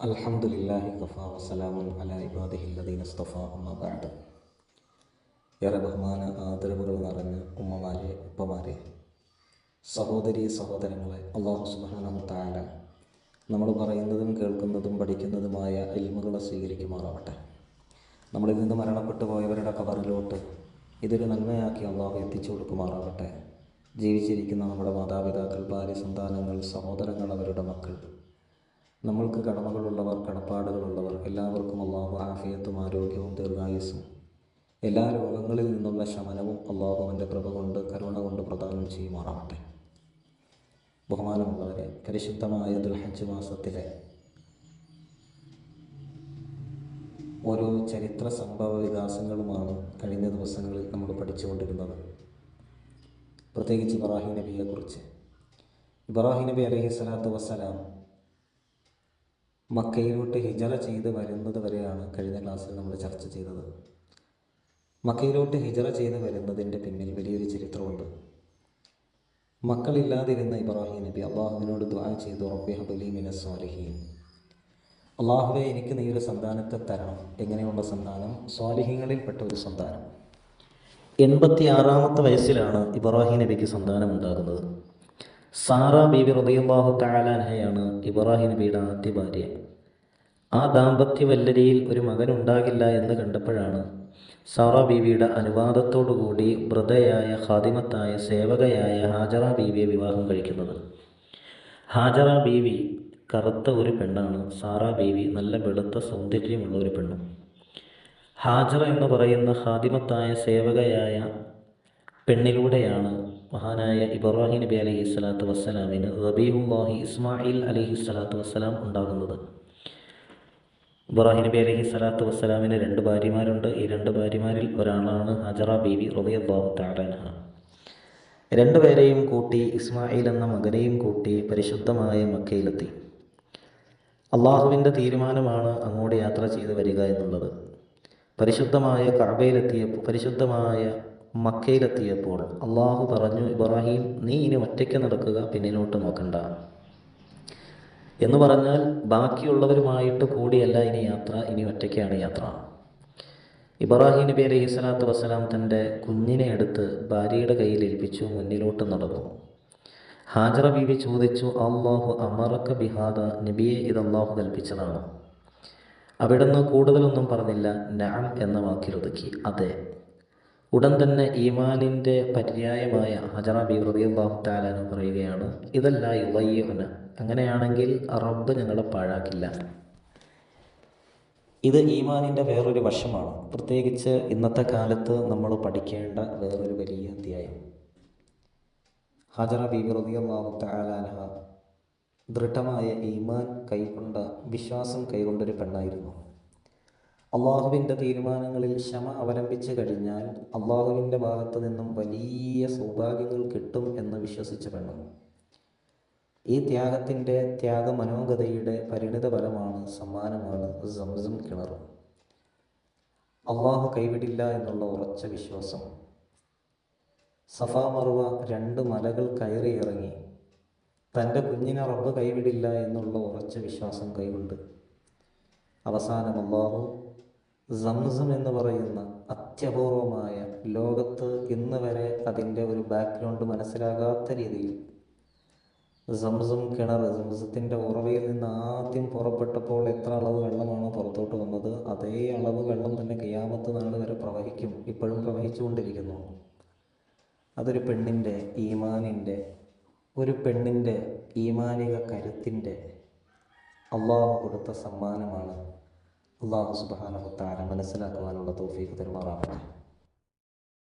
അലഹമുല്ലാഹി കഫാ വസ്സലാമുൻ അല ഇബാദിഹില്ലദീൻ അസ്തഫ അമ്മബാഡ് ഏറെ ബഹുമാന ആദരവുകൾ നിറഞ്ഞ ഉമ്മമാരെ ഉപ്പമാരെ സഹോദരി സഹോദരങ്ങളെ അള്ളാഹു സുബാനഹു താല നമ്മൾ പറയുന്നതും കേൾക്കുന്നതും പഠിക്കുന്നതുമായ ഇൽമുകളെ സ്വീകരിക്കുമാറാവട്ടെ. നമ്മളിൽ നിന്ന് മരണപ്പെട്ടു പോയവരുടെ കവറിലോട്ട് ഇതൊരു നന്മയാക്കി അള്ളാഹു എത്തിച്ചു കൊടുക്കുമാറാവട്ടെ. ജീവിച്ചിരിക്കുന്ന നമ്മുടെ മാതാപിതാക്കൾ ഭാര്യ സന്താനങ്ങൾ സഹോദരങ്ങൾ അവരുടെ മക്കൾ നമ്മൾക്ക് കടമകളുള്ളവർ കടപ്പാടുകളുള്ളവർ എല്ലാവർക്കും അള്ളാഹു ആഫിയത്തും ആരോഗ്യവും ദീർഘായുസ്സും. എല്ലാ രോഗങ്ങളിൽ നിന്നുള്ള ശമനവും അള്ളാഹുവിന്റെ കൃപ കൊണ്ട് കരുണ കൊണ്ട് പ്രദാനം ചെയ്യുമാറാവട്ടെ. ബഹുമാനമുള്ളവരെ പരിശുദ്ധമായ ദുൽഹജ്ജ് മാസത്തിലെ ഓരോ ചരിത്ര സംഭവ വികാസങ്ങളുമാണ് കഴിഞ്ഞ ദിവസങ്ങളിൽ നമ്മൾ പഠിച്ചുകൊണ്ടിരുന്നത്. പ്രത്യേകിച്ച് ഇബ്രാഹിം നബിയെക്കുറിച്ച്. ഇബ്രാഹിം നബി അലഹി സ്വലാത്തു വസ്സലാം മക്കയിലോട്ട് ഹിജറ ചെയ്ത് വരുന്നത് വരെയാണ് കഴിഞ്ഞ ക്ലാസ്സിൽ നമ്മൾ ചർച്ച ചെയ്തത്. മക്കയിലോട്ട് ഹിജറ ചെയ്ത് വരുന്നതിന്റെ പിന്നിൽ വലിയൊരു ചരിത്രമുണ്ട്. മക്കളില്ലാതിരുന്ന ഇബ്രാഹിം നബി അള്ളാഹുവിനോട് ദ്വാ ചെയ്തു റബ്ബി സ്വാലിഹീൻ അള്ളാഹുവെ എനിക്ക് നീ ഒരു സന്താനത്തെ തരണം. എങ്ങനെയുള്ള സന്താനം? സ്വാലിഹ്യങ്ങളിൽപ്പെട്ട ഒരു സന്താനം. എൺപത്തി ആറാമത്തെ വയസ്സിലാണ് ഇബ്രാഹിം നബിക്ക് സന്താനം ഉണ്ടാകുന്നത് സാറ ബീബി റബിയുള്ളാഹു താലാൻഹയാണ് ഇബ്രാഹിം നബിയുടെ ആദ്യ ഭാര്യ. ആ ദാമ്പത്യ വല്ലരിയിൽ ഒരു മകൻ ഉണ്ടാകില്ല എന്ന് കണ്ടപ്പോഴാണ് സാറ ബീവിയുടെ അനുവാദത്തോടുകൂടി വൃതയായ ഖാദിമത്തായ സേവകയായ ഹാജറ ബീവിയെ വിവാഹം കഴിക്കുന്നത്. ഹാജറ ബീവി കറുത്ത ഒരു പെണ്ണാണ്. സാറ ബീവി നല്ല വെളുത്ത സൗന്ദര്യമുള്ള ഒരു പെണ്ണും. ഹാജറ എന്ന് പറയുന്ന ഖാദിമത്തായ സേവകയായ പെണ്ണിലൂടെയാണ് മഹാനായ ഇബ്രാഹിം നബി അലഹി സ്വലാത്തു വസ്സലാമിന് റബീഹുല്ലാഹി ഇസ്മായിൽ അലഹി സ്വലാത്തു വസ്സലാം ഉണ്ടാകുന്നത്. ഇബ്രാഹിം നബി അലഹി സ്വലാത്തു വസ്സലാമിന് രണ്ട് ഭാര്യമാരുണ്ട്. ഈ രണ്ട് ഭാര്യമാരിൽ ഒരാളാണ് ഹജറ ബീവി റബിയല്ലാഹു താലാൻഹ രണ്ടുപേരെയും കൂട്ടി ഇസ്മായിൽ എന്ന മകനെയും കൂട്ടി പരിശുദ്ധമായ മക്കയിലെത്തി. അള്ളാഹുവിന്റെ തീരുമാനമാണ് അങ്ങോട്ട് യാത്ര ചെയ്ത് വരിക എന്നുള്ളത്. പരിശുദ്ധമായ കഴവയിലെത്തിയപ്പോൾ പരിശുദ്ധമായ മക്കയിലെത്തിയപ്പോൾ അള്ളാഹു പറഞ്ഞു ഇബ്രാഹിം നീ ഇനി ഒറ്റയ്ക്ക് നടക്കുക പിന്നിലോട്ട് നോക്കണ്ട. എന്ന് പറഞ്ഞാൽ ബാക്കിയുള്ളവരുമായിട്ട് കൂടിയല്ല ഇനി യാത്ര ഇനി ഒറ്റയ്ക്കാണ് യാത്ര. ഇബ്രാഹിം നബി അലൈഹി സ്വലാത്തു വസ്സലാം തന്റെ കുഞ്ഞിനെ എടുത്ത് ഭാര്യയുടെ കയ്യിൽ ഏൽപ്പിച്ചു മുന്നിലോട്ട് നടന്നു. ഹാജറ ബീവി ചോദിച്ചു അള്ളാഹു അമറക്ക ബിഹാദ നബിയെ ഇത് അള്ളാഹു കൽപ്പിച്ചതാണ്. അവിടുന്ന് കൂടുതലൊന്നും പറഞ്ഞില്ല നാം എന്ന വാക്കിലൊതുക്കി അതെ. ഉടൻ തന്നെ ഈമാനിന്റെ പര്യായമായ ഹജറ ബി റബിയാഹു താലാന് പറയുകയാണ് ഇതല്ല യുവയ്യവന് അങ്ങനെയാണെങ്കിൽ റബ്ബ് ഞങ്ങളെ പാഴാക്കില്ല. ഇത് ഈമാനിന്റെ വേറൊരു വശമാണ്. പ്രത്യേകിച്ച് ഇന്നത്തെ കാലത്ത് നമ്മൾ പഠിക്കേണ്ട വേറൊരു വലിയ അധ്യായം. ഹജറ ബി റബിയാഹു താലാനഹ ദൃഢമായ ഈമാൻ കൈക്കൊണ്ട വിശ്വാസം കൈകൊണ്ടൊരു പെണ്ണായിരുന്നു. അള്ളാഹുവിന്റെ തീരുമാനങ്ങളിൽ ക്ഷമ അവലംബിച്ചു കഴിഞ്ഞാൽ അള്ളാഹുവിന്റെ ഭാഗത്ത് നിന്നും വലിയ സൗഭാഗ്യങ്ങൾ കിട്ടും എന്ന് വിശ്വസിച്ച വേണം ഈ ത്യാഗത്തിന്റെ ത്യാഗമനോഗതയുടെ പരിണിത ഫലമാണ് സമ്മാനമാണ് സംസം കിണർ. അള്ളാഹു കൈവിടില്ല എന്നുള്ള ഉറച്ച വിശ്വാസം. സഫാ മറുവ രണ്ട് മലകൾ കയറി ഇറങ്ങി തന്റെ കുഞ്ഞിനെ റബ്ബ് കൈവിടില്ല എന്നുള്ള ഉറച്ച വിശ്വാസം കൈകൊണ്ട് അവസാനം അള്ളാഹു സംസം എന്ന് പറയുന്ന അത്യപൂർവമായ ലോകത്ത് ഇന്ന് വരെ അതിന്റെ ഒരു ബാക്ക്ഗ്രൗണ്ട് മനസ്സിലാകാത്ത രീതിയിൽ സംസം കിണർ സംസത്തിന്റെ ഉറവയിൽ നിന്ന് ആദ്യം പുറപ്പെട്ടപ്പോൾ എത്ര അളവ് വെള്ളമാണോ പുറത്തോട്ട് വന്നത് അതേ അളവ് വെള്ളം തന്നെ കയ്യാമത്ത് നാൾ വരെ പ്രവഹിക്കും ഇപ്പോഴും പ്രവഹിച്ചുകൊണ്ടിരിക്കുന്നു. അതൊരു പെണ്ണിന്റെ ഈമാനിന്റെ ഒരു പെണ്ണിന്റെ ഈമാനിക കരുത്തിന്റെ അള്ളാഹു കൊടുത്ത സമ്മാനമാണ്. അള്ളാഹു സുബാനഹുത്താര മനസ്സിലാക്കുവാനുള്ള തോഫീക്ക് തെരുമാറാവട്ടെ